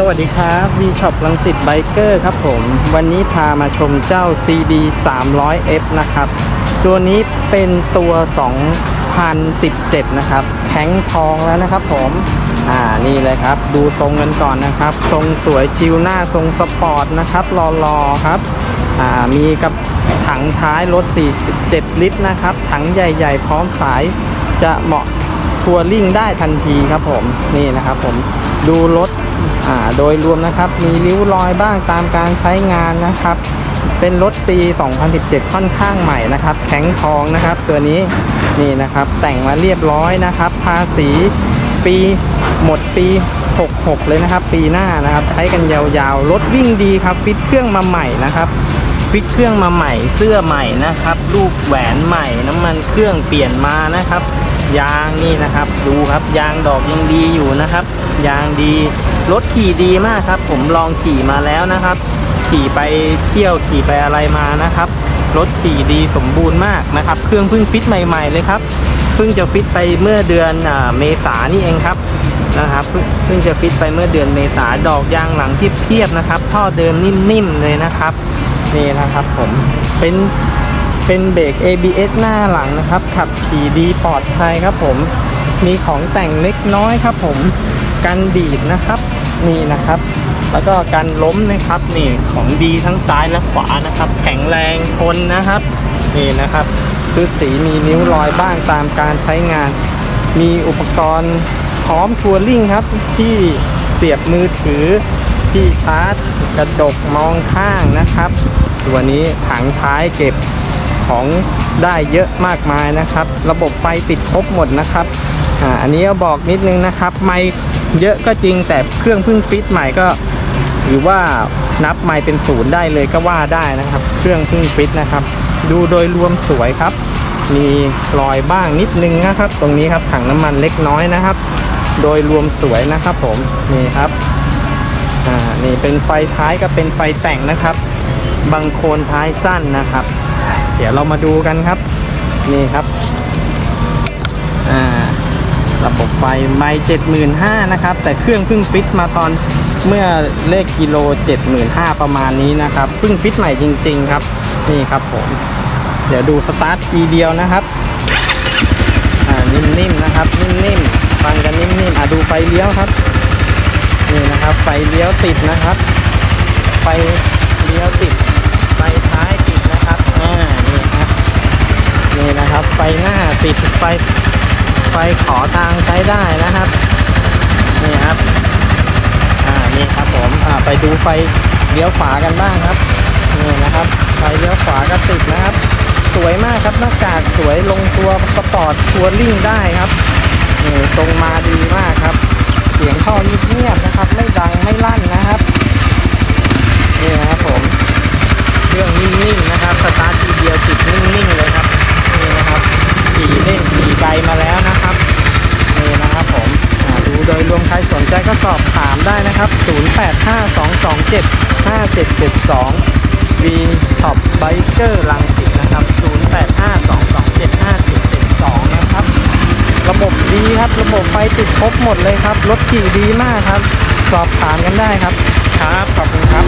สวัสดีครับวีช็อปลังสิตไบเกอร์ครับผม วันนี้พามาชมเจ้า CD 300F นะครับ ตัวนี้เป็นตัว 2017 นะครับแข็งทองแล้วนะครับผม อ่า นี่เลยครับ ดูทรงกันก่อนนะครับ ทรงสวยชิวหน้าทรงสปอร์ตนะครับรอๆครับ อ่า มีกับถังท้ายรถ 47 ลิตรนะครับ ถังใหญ่ๆ พร้อมสายจะเหมาะทัวริ่งได้ทันทีครับผม นี่นะครับผม ดูรถ อ่าโดยรวมนะครับมีริ้วรอยบ้างตามการใช้งานนะครับ เป็นรถปี 2017 ค่อนข้างใหม่นะครับ แข็งทองนะครับ ตัวนี้นี่นะครับแต่งมาเรียบร้อยนะครับ ภาษีปีหมดปี 66 เลยนะครับ ปีหน้านะครับ ใช้กันยาวๆ รถวิ่งดีครับ ฟิตเครื่องมาใหม่นะครับฟิตเครื่องมาใหม่เสื้อใหม่นะครับลูกแหวนใหม่น้ำมันเครื่องเปลี่ยนมานะครับ ยางนี่นะครับ ดูครับยางดอกยังดีอยู่นะครับ ยางดี รถขี่ดีมากครับ ผมลองขี่มาแล้วนะครับ ขี่ไปเที่ยวขี่ไปอะไรมานะครับ รถขี่ดีสมบูรณ์มากนะครับ เครื่องเพิ่งฟิตใหม่ๆเลยครับเพิ่งจะฟิตไปเมื่อเดือนเมษานี่เองครับนะครับเพิ่งเพิ่งจะฟิตไปเมื่อเดือนเมษาดอกยางหลังที่เพียบนะครับ ท่อเดิมนิ่มๆเลยนะครับนี่นะครับผมเป็นเป็นเบรก ABS หน้าหลังนะครับ ขับขี่ดีปลอดภัยครับผมมีของแต่งเล็กน้อยครับผมกันดีดนะครับ นี่นะครับ แล้วก็กันล้มนะครับนี่ของดีทั้งซ้ายและขวานะครับ แข็งแรงทนนะครับ นี่นะครับชุดสีมีนิ้วรอยบ้างตามการใช้งาน มีอุปกรณ์พร้อมทัวริ่งครับ ที่เสียบมือถือที่ชาร์จกระจกมองข้างนะครับ ตัวนี้ถังท้ายเก็บของได้เยอะมากมายนะครับ ระบบไฟติดครบหมดนะครับ อ่าอันนี้ก็บอกนิดนึงนะครับ ไม่เยอะก็จริงแต่เครื่องเพิ่งฟิตใหม่ก็ถือว่านับไม่เป็นศูนย์ได้เลยก็ว่าได้นะครับ เครื่องเพิ่งฟิตนะครับ ดูโดยรวมสวยครับ มีรอยบ้างนิดนึงนะครับ ตรงนี้ครับถังน้ำมันเล็กน้อยนะครับ โดยรวมสวยนะครับ ผมนี่ครับอ่านี่เป็นไฟท้ายก็เป็นไฟแต่งนะครับบังโคนท้ายสั้นนะครับ เดี๋ยวเรามาดูกันครับ นี่ครับ ระบบไฟไม่เจ็ดหมื่นห้านะครับ แต่เครื่องเพิ่งฟิตมาตอนเมื่อเลขกิโลเจ็ดหมื่นห้าประมาณนี้นะครับเพิ่งฟิตใหม่จริง ๆ ครับ นี่ครับผม เดี๋ยวดูสตาร์ททีเดียวนะครับอ่านิ่มๆนะครับ นิ่มๆฟังกันนิ่มๆอะดูไฟเลี้ยวครับนี่นะครับ ไฟเลี้ยวติดนะครับ ไฟเลี้ยวติด ไฟท้ายติดนะครับอ่านี่ครับนี่นะครับ ไฟหน้าติดไฟ ฟขอทางใช้ได้นะครับ นี่ครับ อ่า นี่ครับผมอ่าไปดูไฟเลี้ยวขวากันบ้างครับ นี่นะครับ ไฟเลี้ยวขวาก็ติดนะครับ สวยมากครับหน้ากากสวยลงตัวสปอร์ตทัวริ่งได้ครับนี่ตรงมาดีมากครับ เสียงท่อเงียบๆนะครับ ไม่ดังไม่ลั่นนะครับนี่นะครับผมเครื่องนิ่งๆนะครับสตาร์ททีเดียวติดนิ่งๆเลยครับนี่นะครับขี่เล่นขี่ไกลมาแล้วนะครับ นี่นะครับผมอ่าดูโดย รวมใครสนใจก็สอบถามได้นะครับ 0852275772 V Top Biker ลังสิตนะครับ 0852275772 นะครับ ระบบดีครับ ระบบไฟติดครบหมดเลยครับ รถขี่ดีมากครับ สอบถามกันได้ครับ ครับ ขอบคุณครับ